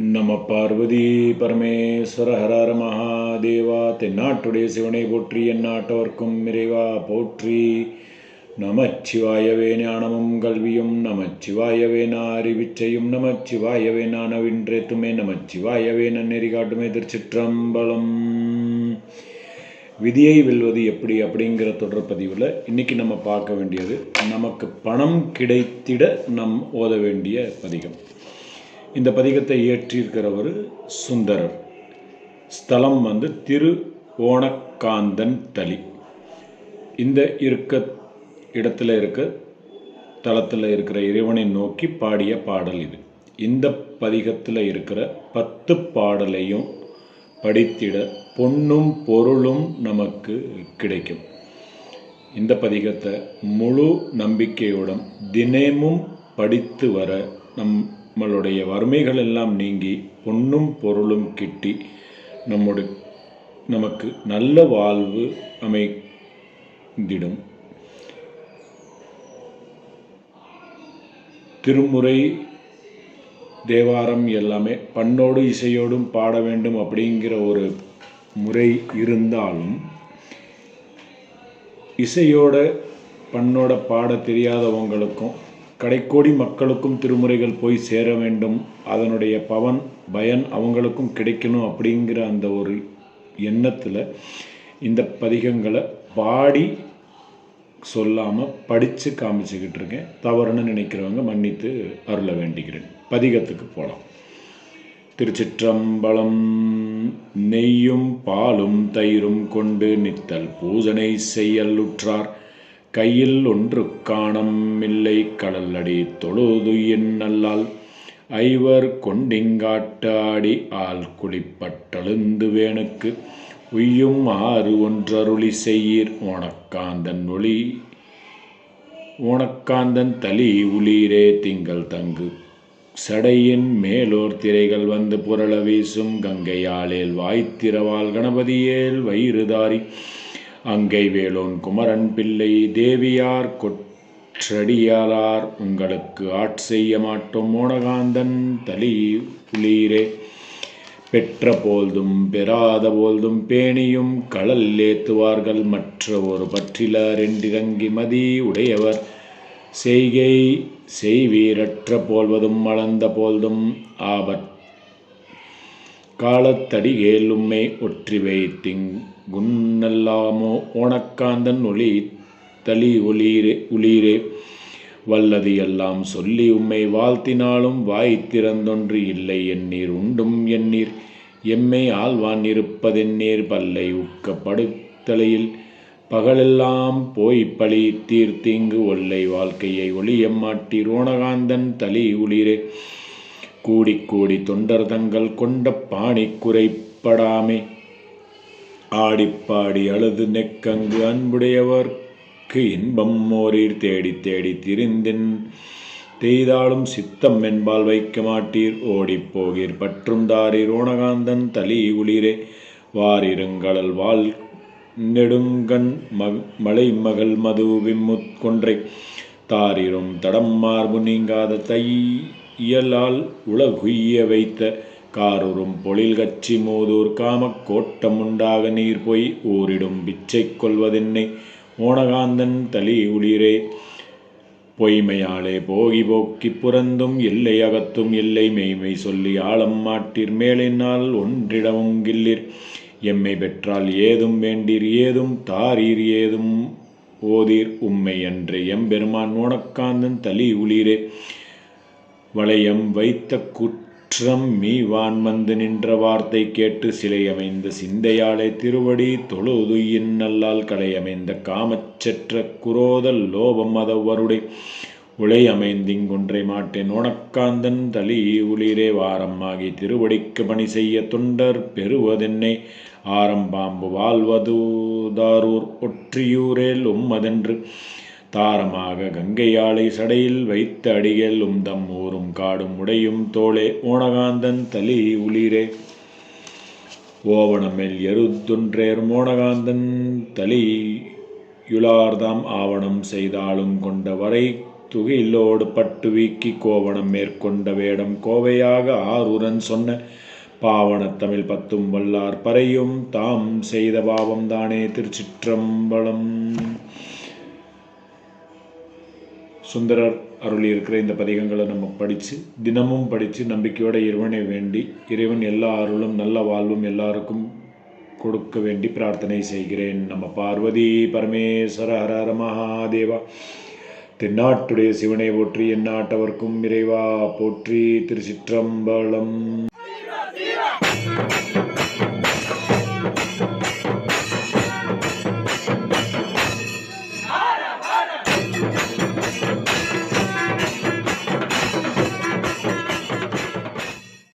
நம பார்வதி பரமேஸ்வர ஹரஹர மகாதேவா தென்னாட்டுடைய சிவனை போற்றி எந்நாட்டவர்க்கும் இறைவா போற்றி. நமச்சிவாயவே ஞானமும் கல்வியும் நமச்சிவாயவே நான் அறிவிச்சையும் நமச்சிவாயவே நானவின்றேத்துமே நமச்சிவாயவே நன்னெறி காட்டுமே திருச்சிற்றம்பலம். விதியை வெல்வது எப்படி அப்படிங்கிற தொடர் பதிவில் இன்றைக்கி நம்ம பார்க்க வேண்டியது நமக்கு பணம் கிடைத்திட நம் ஓத வேண்டிய பதிகம். இந்த பதிகத்தை இயற்றியிருக்கிறவர் சுந்தரர். ஸ்தலம் வந்து திரு ஓணக்காந்தன் தளி. இந்த இருக்க இடத்துல இருக்க தளத்தில் இருக்கிற இறைவனை நோக்கி பாடிய பாடல் இது. இந்த பதிகத்தில் இருக்கிற பத்து பாடலையும் படித்திட பொன்னும் பொருளும் நமக்கு கிடைக்கும். இந்த பதிகத்தை முழு நம்பிக்கையுடன் தினமும் படித்து வர நம் நம்மளுடைய வறுமைகள் எல்லாம் நீங்கி பொன்னும் பொருளும் கிட்டி நம்முடைய நமக்கு நல்ல வாழ்வு அமைந்திடும். திருமுறை தேவாரம் எல்லாமே பண்ணோடு இசையோடும் பாட வேண்டும் அப்படிங்கிற ஒரு முறை இருந்தாலும் இசையோட பண்ணோட பாட தெரியாதவங்களுக்கும் கடைக்கோடி மக்களுக்கும் திருமுறைகள் போய் சேர வேண்டும். அதனுடைய பவன் பயன் அவங்களுக்கும் கிடைக்கணும் அப்படிங்கிற அந்த ஒரு எண்ணத்தில் இந்த பதிகங்களை பாடி சொல்லாமல் படித்து காமிச்சுக்கிட்டு இருக்கேன். தவறுன்னு நினைக்கிறவங்க மன்னித்து அருள வேண்டிக்கிறேன் பதிகத்துக்கு போகலாம் திருச்சிற்றம்பலம் நெய்யும் பாலும் தயிரும் கொண்டு நித்தல் பூஜனை செய்யலுற்றார். கையில் ஒன்று காணம் இல்லை கடல்லடி தொழுது நல்லால். ஐவர் கொண்டிங்காட்டாடி ஆள் குளிப்பட்டழுந்து வேணுக்கு. உய்யும் ஆறு ஒன்றருளி செய்யீர். ஓணக்காந்தன் ஒளி ஓணக்காந்தன் தலி உளீரே திங்கள் தங்கு. சடையின் மேலோர் திரைகள் வந்து புரள வீசும். கங்கையாளேல் வாய்த்திரவால் கணபதியேல் வயிறுதாரி அங்கை வேலோன் குமரன் பிள்ளை தேவியார் கொற்றடியாரார் உங்களுக்கு ஆட்செய்ய மாட்டோம் மோனகாந்தன் தலி உளீரே பெற்ற போல்தும் பெறாத போல்தும் பேணியும் களல் ஏத்துவார்கள் மற்ற ஒரு பற்றிலர் என்றிறங்கி மதி உடையவர். செய்கை செய்வீரற்ற போல்வதும் அளந்த போல்தும் ஆபத் காலத்தடி உம்மை ஒற்றி வைத்திங்குன்னல்லாமோ ஓணக்காந்தன் ஒளி தளி ஒளீரே. உளீரே வல்லது எல்லாம் சொல்லி உம்மை வாழ்த்தினாலும் வாய் திறந்தொன்று இல்லை எண்ணீர் உண்டும் எண்ணீர். எம்மை ஆழ்வான் இருப்பதென்னீர் பல்லை உக்கப்படுத்தலையில் பகலெல்லாம் போய் பழி தீர்த்தீங்கு ஒல்லை வாழ்க்கையை ஒளியம்மாட்டீர் ஓணகாந்தன் தலி உளிரே கூடி கூடி தொண்டர் தங்கள் கொண்ட பாணி குறைப்படாமே. ஆடிப்பாடி அழுது நெக்கங்கு அன்புடையவர்க்கு இன்பம் மோரீர் தேடி தேடி திரிந்தின் தெய்தாலும் சித்தம் என்பால் வைக்க மாட்டீர். ஓடிப்போகீர் பற்றும் தாரீர் ஓணகாந்தன் தலி உளிரே. வாரிருங்கடல் வாழ் நெடுங்கண் மலை மகள் மது விம்முத் கொன்றை. தாரிரும் தடம் மார்பு நீங்காத தை இயலால் உலகுய்ய வைத்த காருறும் பொழில் கச்சி மோதூர் காமக் கோட்டமுண்டாக நீர் பொய் ஊரிடும் பிச்சை கொள்வதென்னை ஓணகாந்தன் தலி உளிரே. பொய்மையாலே போகி போக்கி புறந்தும் எல்லை அகத்தும் எல்லை மெய்மை சொல்லி ஆழம் மாட்டீர் மேலினால் ஒன்றிடவும் கில்லிர். எம்மை பெற்றால் ஏதும் வேண்டீர் ஏதும் தாரீர் ஏதும் ஓதீர் உம்மை என்று எம்பெருமான் ஓணக்காந்தன் தலி உளிரே. வளையம் வைத்த குற்றம் மீவான் வந்து நின்ற வார்த்தை கேட்டு சிலை அமைந்த சிந்தையாலே திருவடி தொழுது நல்லால் கலையமைந்த காமச்செற்ற குரோதல் லோபம் அதவருடை உலை அமைந்திங்குன்றை மாட்டேன் உனக்காந்தன் தலி உளிரே வாரமாகி திருவடிக்கு பணி செய்ய தொண்டர் பெறுவதென்னை. ஆரம்பாம்பு வாழ்வதுதாரூர் ஒற்றியூரேல் உம்மதென்று தாரமாக கங்கையாளை சடையில் வைத்த அடிகள் உந்தம் ஊரும் காடும் உடையும் தோளே. ஓணகாந்தன் தலி உளிரே. ஓவணமெல் எருத்தொன்றேர் மோனகாந்தன் தலி யுளார்தாம் ஆவணம் செய்தாலும் கொண்ட வரை துகிலோடு பட்டு வீக்கி கோவணம் மேற்கொண்ட வேடம் கோவையாக ஆறுரன் சொன்ன பாவனத்தமிழ் பத்தும் வல்லார் பறையும் தாம் செய்த பாவம் தானே திருச்சிற்றம்பலம். சுந்தரர் அருளியிருக்கிற இந்த பதிகங்களை நம்ம படித்து தினமும் படித்து நம்பிக்கையோட இறைவனை வேண்டி இறைவன் எல்லா அருளும் நல்ல வாழ்வும் எல்லாருக்கும் கொடுக்க வேண்டி பிரார்த்தனை செய்கிறேன். நம்ம பார்வதி பரமேஸ்வர ஹரஹர மகாதேவா. தென்னாட்டுடைய சிவனை போற்றி எந்நாட்டவர்க்கும் இறைவா போற்றி திருச்சிற்றம்பலம்.